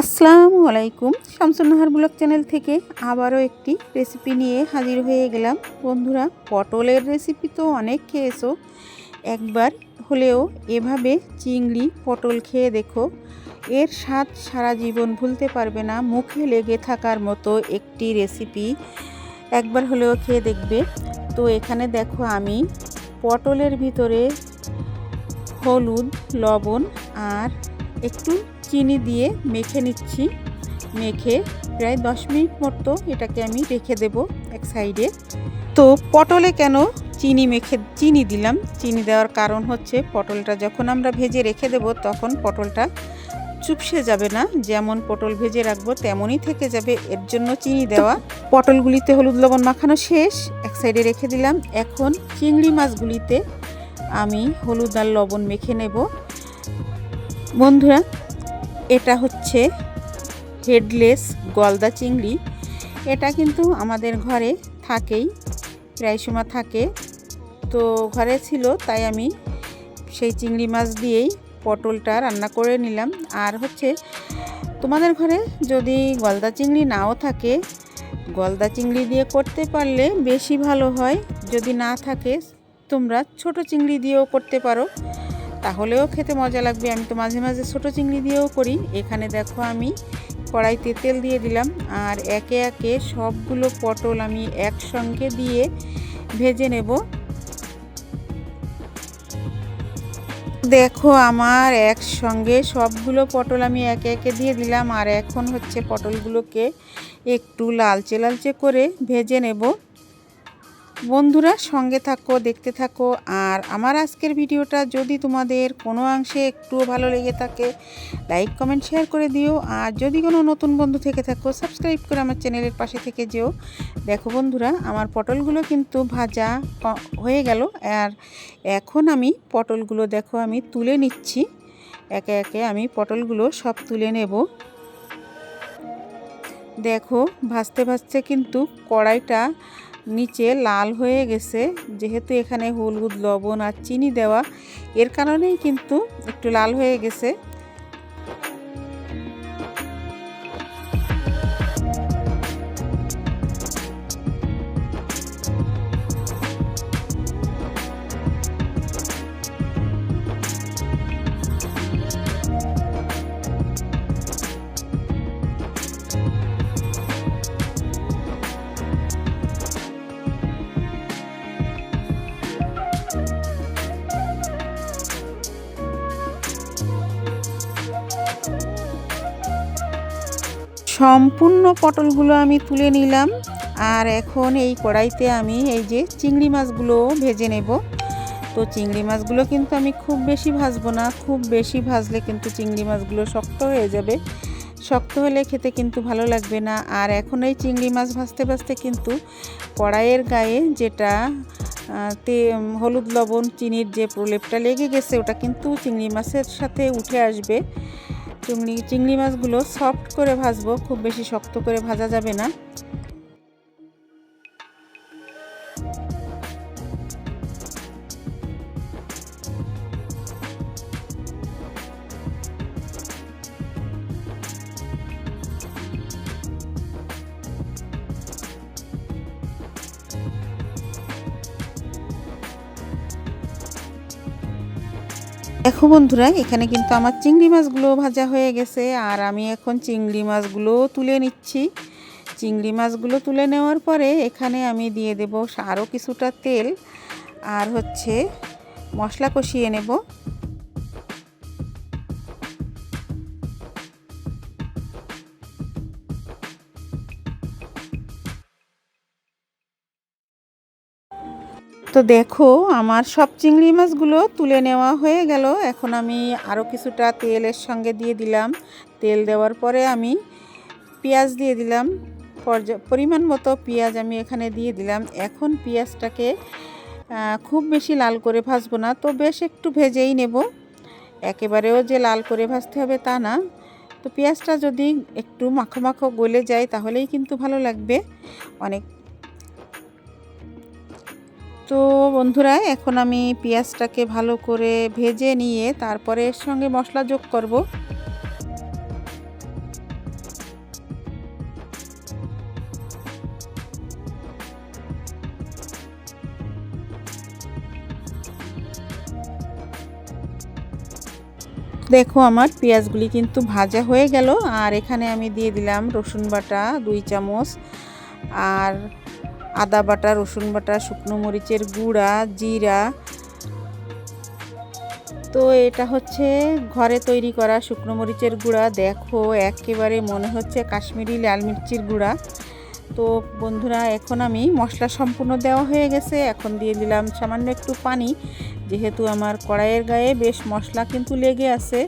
আসসালামু আলাইকুম। Shamsunnahar blog channel থেকে আবারও একটি রেসিপি নিয়ে হাজির হয়ে গেলাম। বন্ধুরা, পটলের রেসিপি তো অনেক খেয়েছো। একবার হলেও এভাবে চিংড়ি, পটল খেয়ে দেখো। এর স্বাদ সারা জীবন ভুলতে পারবে না। মুখে লেগে থাকার মতো একটি রেসিপি। একবার হলেও খেয়ে দেখবে। তো এখানে দেখো আমি পটলের ভিতরে হলুদ, লবণ আর একটু চিনি দিয়ে মেখে নিচ্ছি। মেখে প্রায় দশ মিনিট মতো এটাকে আমি রেখে দেব এক সাইডে। তো পটলে কেন চিনি মেখে, চিনি দিলাম? চিনি দেওয়ার কারণ হচ্ছে পটলটা যখন আমরা ভেজে রেখে দেব তখন পটলটা চুপসে যাবে না। যেমন পটল ভেজে রাখব তেমনই থেকে যাবে। এর জন্য চিনি দেওয়া। পটলগুলিতে হলুদ লবণ মাখানো শেষ। এক সাইডে রেখে দিলাম। এখন চিংড়ি মাছগুলিতে আমি হলুদ আর লবণ মেখে নেব। বন্ধুরা এটা হচ্ছে হেডলেস গলদা চিংড়ি। এটা কিন্তু আমাদের ঘরে থাকেই, প্রায় সময় থাকে। তো ঘরে ছিল, তাই আমি সেই চিংড়ি মাছ দিয়েই পটলটা রান্না করে নিলাম। আর হচ্ছে, তোমাদের ঘরে যদি গলদা চিংড়ি নাও থাকে, গলদা চিংড়ি দিয়ে করতে পারলে বেশি ভালো হয়। যদি না থাকে, তোমরা ছোট চিংড়ি দিয়েও করতে পারো। তাহলেও খেতে মজা লাগবে। আমি তো মাঝে মাঝে ছোটো চিংড়ি দিয়েও করি। এখানে দেখো আমি কড়াইতে তেল দিয়ে দিলাম। আর একে একে সবগুলো পটল আমি একসঙ্গে দিয়ে ভেজে নেব। দেখো আমার একসঙ্গে সবগুলো পটল আমি একে একে দিয়ে দিলাম। আর এখন হচ্ছে পটলগুলোকে একটু লালচে লালচে করে ভেজে নেব। বন্ধুরা সঙ্গে থাকো, দেখতে থাকো। আর আমার আজকের ভিডিওটা যদি তোমাদের কোনো অংশে একটুও ভালো লেগে থাকে, লাইক, কমেন্ট, শেয়ার করে দিও। আর যদি কোনো নতুন বন্ধু থেকে থাকো, সাবস্ক্রাইব করে আমার চ্যানেলের পাশে থেকে যেও। দেখো বন্ধুরা, আমার পটলগুলো কিন্তু ভাজা হয়ে গেল। আর এখন আমি পটলগুলো দেখো, আমি তুলে নিচ্ছি। একে একে আমি পটলগুলো সব তুলে নেব। দেখো, ভাজতে ভাজতে কিন্তু কড়াইটা নিচে লাল হয়ে গেছে। যেহেতু এখানে হলুদ, লবণ আর চিনি দেওয়া, এর কারণেই কিন্তু একটু লাল হয়ে গেছে। সম্পূর্ণ পটলগুলো আমি তুলে নিলাম। আর এখন এই কড়াইতে আমি এই যে চিংড়ি মাছগুলো ভেজে নেব। তো চিংড়ি মাছগুলো কিন্তু আমি খুব বেশি ভাজবো না, খুব বেশি ভাজলে কিন্তু চিংড়ি মাছগুলো শক্ত হয়ে যাবে। শক্ত হলে খেতে কিন্তু ভালো লাগবে না। আর এখন এই চিংড়ি মাছ ভাজতে ভাজতে কিন্তু কড়াইয়ের গায়ে যেটা তে হলুদ লবণ, চিনির যে প্রলেপটা লেগে গেছে, ওটা কিন্তু চিংড়ি মাছের সাথে উঠে আসবে। চিংড়ি। চিংড়ি মাছগুলো সফট করে ভাজবো খুব বেশি শক্ত করে ভাজা যাবে না। দেখো বন্ধুরা, এখানে কিন্তু আমার চিংড়ি মাছগুলো ভাজা হয়ে গেছে, আর আমি এখন চিংড়ি মাছগুলো তুলে নিচ্ছি। চিংড়ি মাছগুলো তুলে নেওয়ার পরে এখানে আমি দিয়ে দেব আরও কিছুটা তেল, আর হচ্ছে মশলা কষিয়ে নেব। তো দেখো, আমার সব চিংড়ি মাছগুলো তুলে নেওয়া হয়ে গেল। এখন আমি আরও কিছুটা তেলের সঙ্গে দিয়ে দিলাম। তেল দেওয়ার পরে আমি পেঁয়াজ দিয়ে দিলাম। পরিমাণ মতো পেঁয়াজ আমি এখানে দিয়ে দিলাম। এখন পেঁয়াজটাকে খুব বেশি লাল করে ভাজবো না, তো বেশ একটু ভেজেই নেব। একেবারেও যে লাল করে ভাজতে হবে তা না। তো পেঁয়াজটা যদি একটু মাখো মাখো গলে যায়, তাহলেই কিন্তু ভালো লাগবে। অনেক তো বন্ধুরা, এখন আমি পেঁয়াজটাকে ভালো করে ভেজে নিয়ে তারপরে এর সঙ্গে মশলা যোগ করব। দেখো আমার পেঁয়াজগুলি কিন্তু ভাজা হয়ে গেল, আর এখানে আমি দিয়ে দিলাম রসুন বাটা, দুই চামচ, আর আদা বাটা, রসুন বাটা, শুকনো মরিচের গুঁড়া, জিরা। তো এটা হচ্ছে ঘরে তৈরি করা শুকনো মরিচের গুঁড়া। দেখো, একেবারে মনে হচ্ছে কাশ্মীরি লাল মির্চির গুঁড়া। তো বন্ধুরা, এখন আমি মশলা সম্পূর্ণ দেওয়া হয়ে গেছে। এখন দিয়ে দিলাম সামান্য একটু পানি। যেহেতু আমার কড়াইয়ের গায়ে বেশ মশলা কিন্তু লেগে আছে।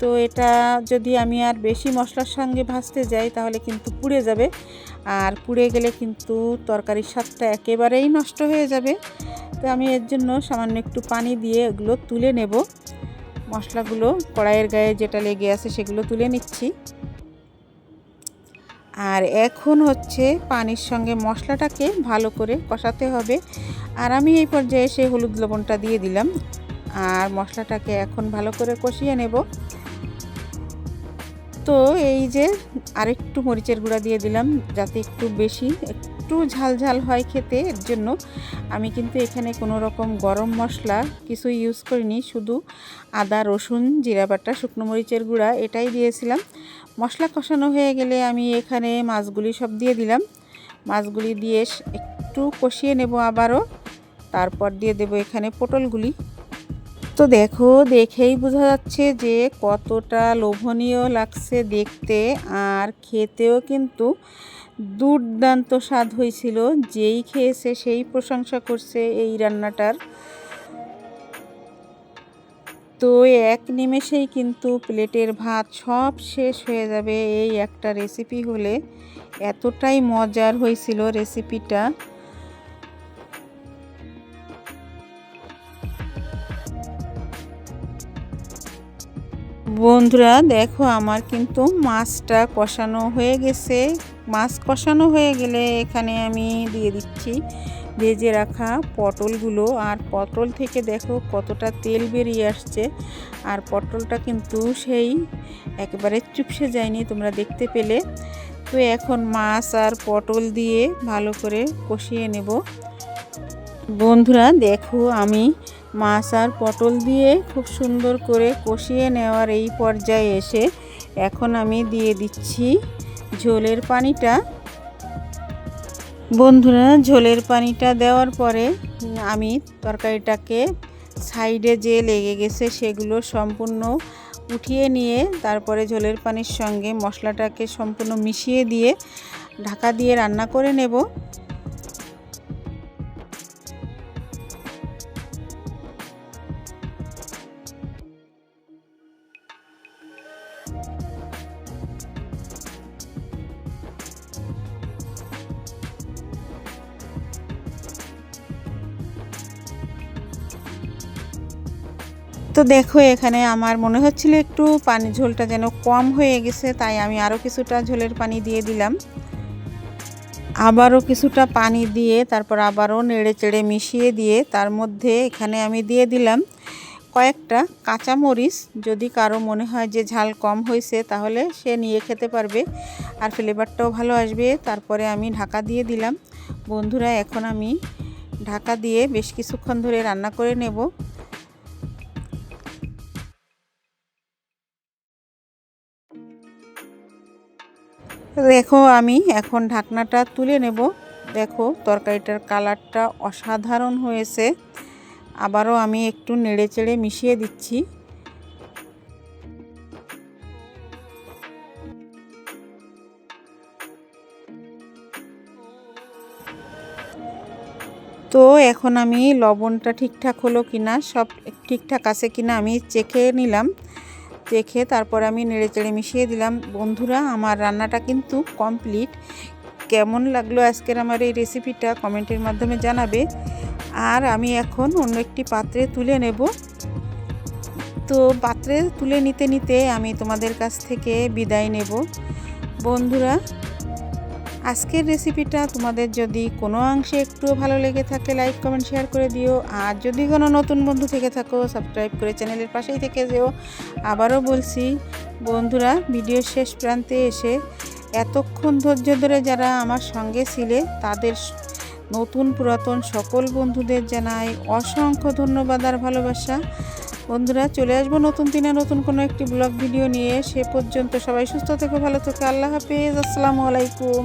তো এটা যদি আমি আর বেশি মশলার সঙ্গে ভাজতে যাই, তাহলে কিন্তু পুড়ে যাবে। আর পুড়ে গেলে কিন্তু তরকারির স্বাদটা একেবারেই নষ্ট হয়ে যাবে। তো আমি এর জন্য সামান্য একটু পানি দিয়ে এগুলো তুলে নেব। মশলাগুলো কড়াইয়ের গায়ে যেটা লেগে আছে সেগুলো তুলে নিচ্ছি। আর এখন হচ্ছে পানির সঙ্গে মশলাটাকে ভালো করে কষাতে হবে। আর আমি এই পর্যায়ে সেই হলুদ লবণটা দিয়ে দিলাম। আর মশলাটাকে এখন ভালো করে কষিয়ে নেব। তো এই যে আরেকটু মরিচের গুঁড়া দিয়ে দিলাম, যাতে একটু বেশি, একটু ঝাল ঝাল হয় খেতে, এর জন্য আমি কিন্তু এখানে কোনো রকম গরম মশলা কিছু ইউজ করিনি, শুধু আদা, রসুন, জিরা বাটা, শুকনো মরিচের গুঁড়া এটাই দিয়েছিলাম। মশলা কষানো হয়ে গেলে আমি এখানে মাছগুলি সব দিয়ে দিলাম। মাছগুলি দিয়ে একটু কষিয়ে নেব আবারও। তারপর দিয়ে দেব এখানে পটলগুলি। তো দেখো, দেখেই বোঝা যাচ্ছে যে কতটা লোভনীয় লাগছে দেখতে। আর খেতেও কিন্তু দুর্দান্ত স্বাদ হয়েছিল। যেই খেয়েছে সেই প্রশংসা করছে এই রান্নাটার। তো এক নিমেষেই কিন্তু প্লেটের ভাত সব শেষ হয়ে যাবে। এই একটা রেসিপি হলে এতটাই মজার হয়েছিল রেসিপিটা বন্ধুরা, দেখো আমার কিন্তু মাছটা কষানো হয়ে গেছে। মাছ কষানো হয়ে গেলে এখানে আমি দিয়ে দিচ্ছি ভেজে রাখা পটলগুলো। আর পটল থেকে দেখো কতটা তেল বেরিয়ে আসছে। আর পটলটা কিন্তু সেই একেবারে চুপসে যায়নি, তোমরা দেখতে পেলে। তো এখন মাছ আর পটল দিয়ে ভালো করে কষিয়ে নেব। বন্ধুরা, দেখো আমি মাছ আর পটল দিয়ে খুব সুন্দর করে কষিয়ে নেওয়ার এই পর্যায়ে এসে এখন আমি দিয়ে দিচ্ছি ঝোলের পানিটা। বন্ধুরা, ঝোলের পানিটা দেওয়ার পরে আমি তরকারিটাকে সাইডে যে লেগে গেছে সেগুলো সম্পূর্ণ উঠিয়ে নিয়ে তারপরে ঝোলের পানির সঙ্গে মশলাটাকে সম্পূর্ণ মিশিয়ে দিয়ে ঢাকা দিয়ে রান্না করে নেব। তো দেখো, এখানে আমার মনে হচ্ছিল একটু পানি ঝোলটা যেন কম হয়ে গেছে, তাই আমি আরও কিছুটা ঝোলের পানি দিয়ে দিলাম। আবারও কিছুটা পানি দিয়ে তারপর আবারও নেড়ে চেড়ে মিশিয়ে দিয়ে তার মধ্যে এখানে আমি দিয়ে দিলাম কয়েকটা কাঁচামরিচ। যদি কারও মনে হয় যে ঝাল কম হয়েছে, তাহলে সে নিয়ে খেতে পারবে আর ফ্লেভারটাও ভালো আসবে। তারপরে আমি ঢাকা দিয়ে দিলাম। বন্ধুরা, এখন আমি ঢাকা দিয়ে বেশ কিছুক্ষণ ধরে রান্না করে নেব। দেখো আমি এখন ঢাকনাটা তুলে নেব। দেখো তরকারিটার কালারটা অসাধারণ হয়েছে। আবারও আমি একটু নেড়ে চেড়ে মিশিয়ে দিচ্ছি। তো এখন আমি লবণটা ঠিকঠাক হলো কিনা, সব ঠিকঠাক আছে কিনা আমি চেখে নিলাম। চেখে তারপর আমি নেড়েচেড়ে মিশিয়ে দিলাম। বন্ধুরা, আমার রান্নাটা কিন্তু কমপ্লিট। কেমন লাগল আজকের আমার এই রেসিপিটা কমেন্টের মাধ্যমে জানাবে। আর আমি এখন অন্য একটি পাত্রে তুলে নেব। তো পাত্রে তুলে নিতে নিতে আমি তোমাদের কাছ থেকে বিদায় নেব। বন্ধুরা আজকের রেসিপিটা তোমাদের যদি কোনো অংশে একটু ভালো লেগে থাকে লাইক কমেন্ট শেয়ার করে দিও। আর যদি কোনো নতুন বন্ধু থেকে থাকো সাবস্ক্রাইব করে চ্যানেলের পাশেই থেকে যেও। আবারও বলছি, বন্ধুরা ভিডিও শেষ প্রান্তে এসে এতক্ষণ ধৈর্য ধরে যারা আমার সঙ্গে ছিলে, তাদের নতুন পুরাতন সকল বন্ধুদের জানাই অসংখ্য ধন্যবাদ আর ভালোবাসা। বন্ধুরা, চলে আসব নতুন দিনে নতুন কোনো একটি ব্লগ ভিডিও নিয়ে। সে পর্যন্ত সবাই সুস্থ থেকো, ভালো থেকো। আল্লাহ হাফেজ। আসসালামু আলাইকুম।